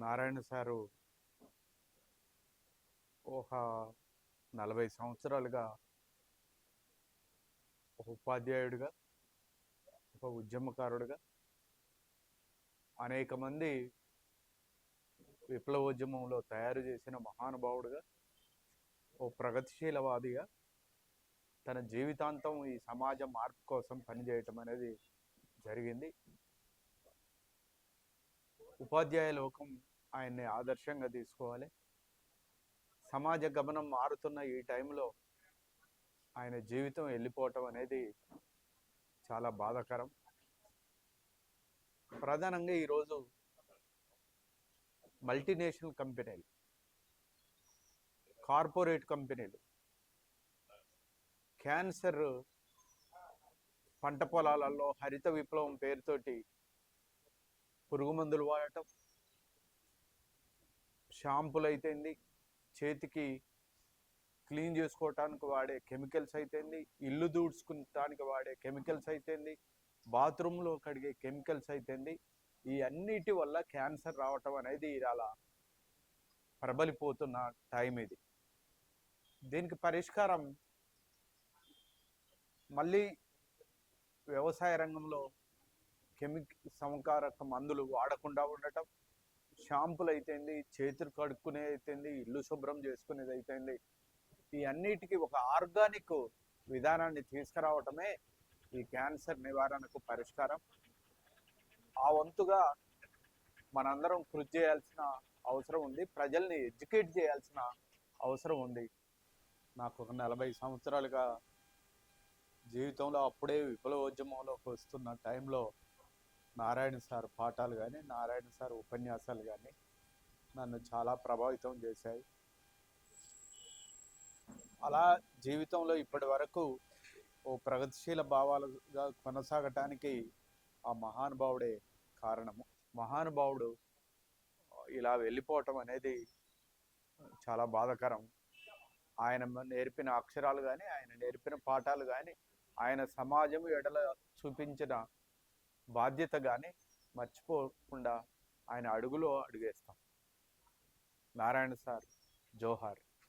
Narayana sir ఒక నలభై సంవత్సరాలుగా ఒక ఉపాధ్యాయుడిగా ఒక ఉద్యమకారుడిగా అనేక మంది విప్లవోద్యమంలో తయారు చేసిన మహానుభావుడిగా ఓ ప్రగతిశీలవాదిగా తన జీవితాంతం ఈ సమాజ మార్పు కోసం పనిచేయటం అనేది జరిగింది. ఉపాధ్యాయ లోకం ఆయన్ని ఆదర్శంగా తీసుకోవాలి. సమాజ గమనం మారుతున్న ఈ టైంలో ఆయన జీవితం వెళ్ళిపోవటం అనేది చాలా బాధాకరం. ప్రధానంగా ఈరోజు మల్టీనేషనల్ కంపెనీలు కార్పొరేట్ కంపెనీలు క్యాన్సర్ పంట పొలాలలో హరిత విప్లవం పేరుతోటి పురుగు మందులు వాడటం షాంపులు అయితేంది చేతికి క్లీన్ చేసుకోవటానికి వాడే కెమికల్స్ అయితేంది ఇల్లు దూడ్చుకుంటానికి వాడే కెమికల్స్ అయితేంది బాత్రూంలో కడిగే కెమికల్స్ అయితేంది ఈ అన్నిటి వల్ల క్యాన్సర్ రావటం అనేది ఇలా ప్రబలిపోతున్న టైం ఇది. దీనికి పరిష్కారం మళ్ళీ వ్యవసాయ రంగంలో కెమిక్ సంకారక మందులు వాడకుండా ఉండటం షాంపులు అయితేంది చేతులు కడుక్కునేది అయితేంది ఇల్లు శుభ్రం చేసుకునేది అయితేంది ఈ అన్నిటికీ ఒక ఆర్గానిక్ విధానాన్ని తీసుకురావటమే ఈ క్యాన్సర్ నివారణకు పరిష్కారం. ఆ వంతుగా మనందరం కృషి చేయాల్సిన అవసరం ఉంది. ప్రజల్ని ఎడ్యుకేట్ చేయాల్సిన అవసరం ఉంది. నాకు ఒక నలభై సంవత్సరాలుగా జీవితంలో అప్పుడే విప్లవోద్యమంలోకి వస్తున్న టైంలో నారాయణ సార్ పాఠాలు కానీ నారాయణ సార్ ఉపన్యాసాలు కానీ నన్ను చాలా ప్రభావితం చేశాయి. అలా జీవితంలో ఇప్పటి వరకు ఓ ప్రగతిశీల భావాలుగా కొనసాగటానికి ఆ మహానుభావుడే కారణము. మహానుభావుడు ఇలా వెళ్ళిపోవటం అనేది చాలా బాధాకరం. ఆయన నేర్పిన అక్షరాలు కానీ ఆయన నేర్పిన పాఠాలు కానీ ఆయన సమాజం ఎడల చూపించిన బాధ్యతగానే మర్చిపోకుండా ఆయన అడుగులో అడుగేస్తాం. నారాయణ సార్ జోహార్.